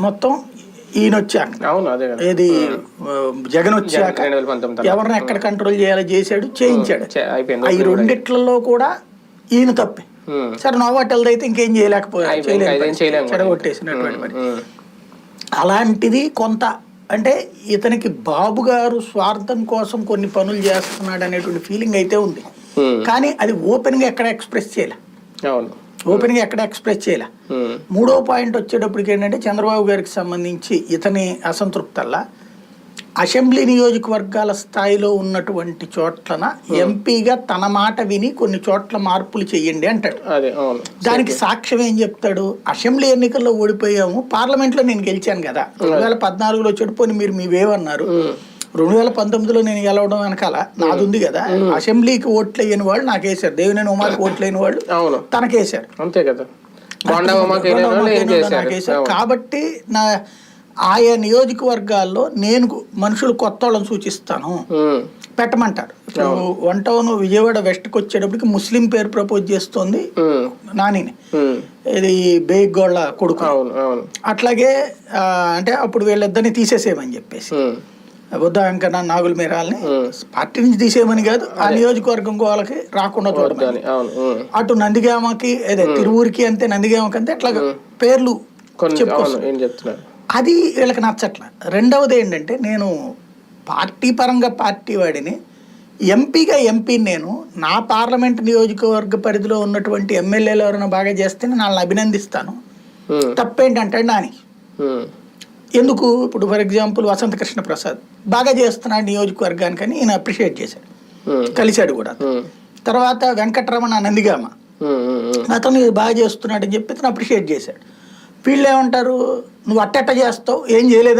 మొత్తం ఈయన వచ్చాక అవును అదే ఏది జగన్ వచ్చాక ఎవరిని ఎక్కడ కంట్రోల్ చేయాలో చేశాడు చేయించాడు. ఈ రెండిట్లలో కూడా ఈయన తప్పే. సరే నోవాటెల్ది అయితే ఇంకేం చేయలేకపోయాడు. చెడగొట్టేసినటువంటి మరి. అలాంటిది కొంత అంటే ఇతనికి బాబు గారు స్వార్థం కోసం కొన్ని పనులు చేస్తున్నాడు అనేటువంటి ఫీలింగ్ అయితే ఉంది. కానీ అది ఓపెన్గా ఎక్కడ ఎక్స్ప్రెస్ చేయలే. అవును. ఓపెన్గా ఎక్కడ ఎక్స్ప్రెస్ చేయలే. ఉమ్. మూడో పాయింట్ వచ్చేటప్పటికి ఏంటంటే చంద్రబాబు గారికి సంబంధించి ఇతని అసంతృప్తల్లా అసెంబ్లీ నియోజకవర్గాల స్థాయిలో ఉన్నటువంటి చోట్లన ఎంపీగా తన మాట విని కొన్ని చోట్ల మార్పులు చెయ్యండి అంటాడు. దానికి సాక్ష్యం ఏం చెప్తాడు? అసెంబ్లీ ఎన్నికల్లో ఓడిపోయాము పార్లమెంట్లో నేను గెలిచాను కదా. రెండు వేల పద్నాలుగులో చెడిపోయి మీరు మీవేమన్నారు రెండు వేల పంతొమ్మిదిలో నేను గెలవడం వెనకాల నాది ఉంది కదా. అసెంబ్లీకి ఓట్లు వేయని వాళ్ళు నాకు వేశారు దేవినేని ఉమాకి ఓట్లు వేయని వాళ్ళు తనకేశారు. అంతే కదా. కాబట్టి నా ఆయా నియోజకవర్గాల్లో నేను మనుషులు కొత్త వాళ్ళని సూచిస్తాను. పెట్టమంటారు. వన్ టౌన్ విజయవాడ వెస్ట్కి వచ్చేటప్పటికి ముస్లిం పేరు ప్రపోజ్ చేస్తోంది. నానిని. ఇది బేగ్గోళ్ళ కొడుకు. అవును అవును. అట్లాగే అంటే అప్పుడు వీళ్ళిద్దరిని తీసేసేయమని చెప్పేసి. బుద్ధ వెంకన్న నాగుల మీరాల్ని. పార్టీ నుంచి తీసేయమని కాదు ఆ నియోజకవర్గం వాళ్ళకి రాకుండా చూడమని. ఉమ్. అటు నందిగామకి అదే తిరువూరికి అంతే నందిగామకి అంతే అట్లా పేర్లు అది వీళ్ళకి నచ్చట్ల. రెండవది ఏంటంటే నేను పార్టీ పరంగా పార్టీ వాడిని ఎంపీగా ఎంపీని నేను నా పార్లమెంట్ నియోజకవర్గ పరిధిలో ఉన్నటువంటి ఎమ్మెల్యేలు ఎవరైనా బాగా చేస్తే నేను వాళ్ళని అభినందిస్తాను. తప్పేంటంటే నాని. ఎందుకు? ఇప్పుడు ఫర్ ఎగ్జాంపుల్ వసంత కృష్ణ ప్రసాద్ బాగా చేస్తున్నాడు నియోజకవర్గానికని ఈయన అప్రిషియేట్ చేశాడు. కలిశాడు కూడా. తర్వాత వెంకటరమణ నందిగామ. అతను ఇది బాగా చేస్తున్నాడు అని చెప్పి అతను అప్రిషియేట్ చేశాడు. వీళ్ళు ఏమంటారు? నువ్వు అట్టెట్ట చేస్తావు? ఏం చేయలేదని